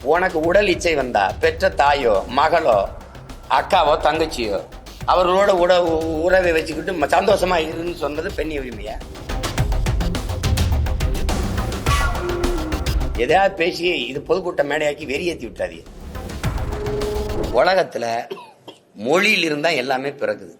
உனக்கு உடல் இச்சை வந்தா பெற்ற தாயோ மகளோ அக்காவோ தங்கச்சியோ அவர்களோட உட உறவை வச்சுக்கிட்டு சந்தோஷமா இருன்னு சொன்னது பெண் உரிமையா? எதையாவது பேசி இது பொதுக்கூட்ட மேடையாக்கி வெறியேற்றி விட்டாதீங்க உலகத்துல மொழியில் இருந்தா எல்லாமே பிறகுது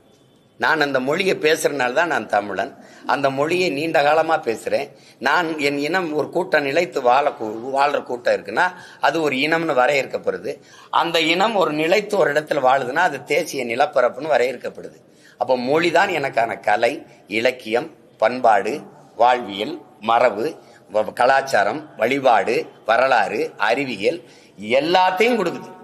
நான் அந்த மொழியை பேசுறதுனால தான் நான் தமிழன். அந்த மொழியை நீண்ட காலமாக பேசுகிறேன் நான் என் இனம் ஒரு கூட்டம் நிலைத்து வாழ கூ- கூட்டம் இருக்குன்னா அது ஒரு இனம்னு வரையறுக்கப்படுது. அந்த இனம் ஒரு நிலைத்து ஒரு இடத்துல வாழுதுன்னா அது தேசிய நிலப்பரப்புன்னு வரையறுக்கப்படுது. அப்போ மொழி தான் எனக்கான கலை இலக்கியம் பண்பாடு வாழ்வியல் மரபு வ- கலாச்சாரம் வழிபாடு வரலாறு அறிவியல் எல்லாத்தையும் கொடுக்குது.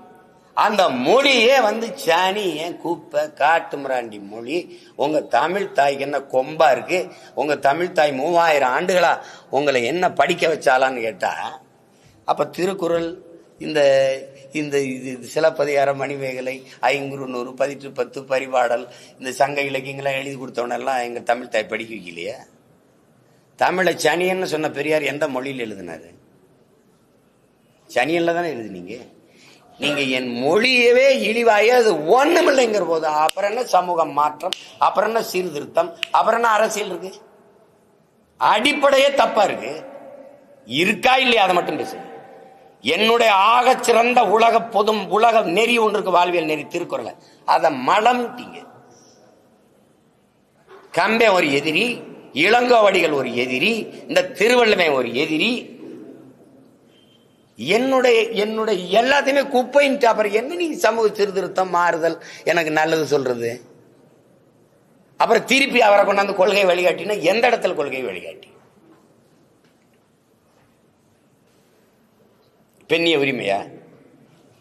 அந்த மொழியே வந்து சாணி ஏன் கூப்ப காட்டுமிராண்டி மொழி. உங்க தமிழ் தாய்க்கு என்ன கொம்பா இருக்கு? உங்க தமிழ் தாய் மூவாயிரம் ஆண்டுகளா உங்களை என்ன படிக்க வச்சாலான்னு கேட்டா அப்ப திருக்குறள் இந்த இந்த இது இது சிலப்பதிகாரம் மணிமேகலை ஐங்குறு நூறு பதிற்று பத்து பரிபாடல் இந்த சங்க இலக்கியங்கள்லாம் எழுதி கொடுத்தவனெல்லாம் எங்கள் தமிழ் தாய் படிக்க வைக்கலையே? தமிழை சனியன்னு சொன்ன பெரியார் எந்த மொழியில் எழுதினாரு? சனியனில் தானே எழுதுனீங்க? நீங்க என் மொழியவே இழிவாய அது ஒண்ணுமில்லைங்கிற போது அப்புறம் என்ன சமூக மாற்றம் அப்புறம் என்ன சீர்திருத்தம் அப்புறம் என்ன அரசியல் இருக்கு? அடிப்படையே தப்பா இருக்கு. இருக்கா இல்லையா? அதை மட்டும் பேசு. என்னுடைய ஆகச் சிறந்த உலக பொதும் உலக நெறி ஒன்று இருக்கு வாழ்வியல் நெறி திருக்குறளை. அதை மலம்ட்டீங்க கம்பே ஒரு எதிரி இளங்கோவடிகள் ஒரு எதிரி இந்த திருவள்ளுவன் ஒரு எதிரி என்னுடைய என்னுடைய எல்லாத்தையுமே குப்பைன்ட்டு அப்புறம் என்ன நீ சமூக சீர்திருத்தம் மாறுதல் எனக்கு நல்லது சொல்றது? அப்புறம் திருப்பி அவரை கொண்டாந்து கொள்கை வழிகாட்டினா எந்த இடத்துல கொள்கை வழிகாட்டி? பெண்ணிய உரிமையா?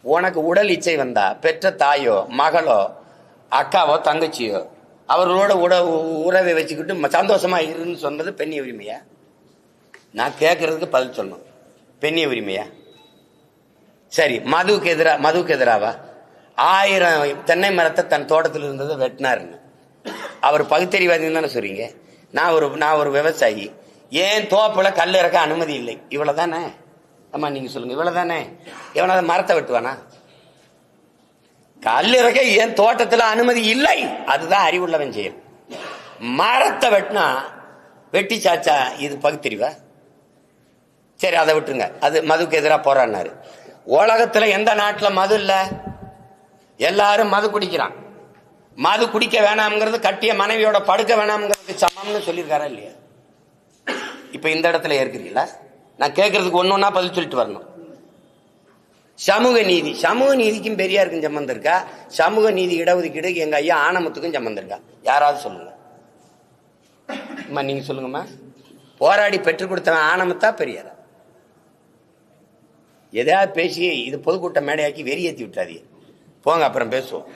உனக்கு உடல் இச்சை வந்தா பெற்ற தாயோ மகளோ அக்காவோ தங்கச்சியோ அவர்களோட உட உறவை வச்சுக்கிட்டு சந்தோஷமா இருன்னு சொன்னது பெண்ணிய உரிமையா? நான் கேட்கறதுக்கு பதில் சொல்லணும். பெண்ணிய உரிமையா? சரி மதுவுக்கு எதிரா மதுவுக்கு எதிராவா? ஆயிரம் தென்னை மரத்தை தன் தோட்டத்தில் இருந்ததை வெட்டினாருன்னு அவர் பகுத்தறிவாதின்னு தானே சொல்றீங்க? நான் ஒரு நான் ஒரு விவசாயி. ஏன் தோப்பில் கல் இறக்க அனுமதி இல்லை? இவ்வளோ இவ்வளவுதானே? ஆமா நீங்க சொல்லுங்க. இவ்வளவுதானே? எவனாவது மரத்தை வெட்டுவானா? கல் இறக்க என் தோட்டத்தில் அனுமதி இல்லை? அதுதான் அறிவுள்ளவன் செயல். மரத்தை வெட்டினா வெட்டி சாச்சா இது பகுத்தறிவா? சரி அதை விட்டுருங்க. அது மதுக்கு எதிராக போராடினாரு. உலகத்துல எந்த நாட்டில் மது இல்லை? எல்லாரும் மது குடிக்கிறான். மது குடிக்க வேணாம்ங்கிறது கட்டிய மனைவியோட படுக்க வேணாம்ங்கிறதுக்கு சமம்னு சொல்லியிருக்காரா இல்லையா? இப்போ இந்த இடத்துல ஏற்கிறீங்களா? நான் கேட்கறதுக்கு ஒன்று ஒன்றா பதில் சொல்லிட்டு வரணும். சமூக நீதி. சமூக நீதிக்கும் பெரியாருக்கும் சம்மந்தம் இருக்கா? சமூக நீதி இடஒதுக்கீடு எங்கள் ஐயா ஆனமத்துக்கும் சம்மந்தம் இருக்கா? யாராவது சொல்லுங்க. அம்மா நீங்கள் சொல்லுங்கம்மா. போராடி பெற்றுக் கொடுத்தவன் ஆனமத்தா பெரியாரா? எதாவது பேசி இது பொதுக்கூட்டம் மேடையாக்கி வெறியேற்றி விட்டாதீங்க போங்க அப்புறம் பேசுவோம்.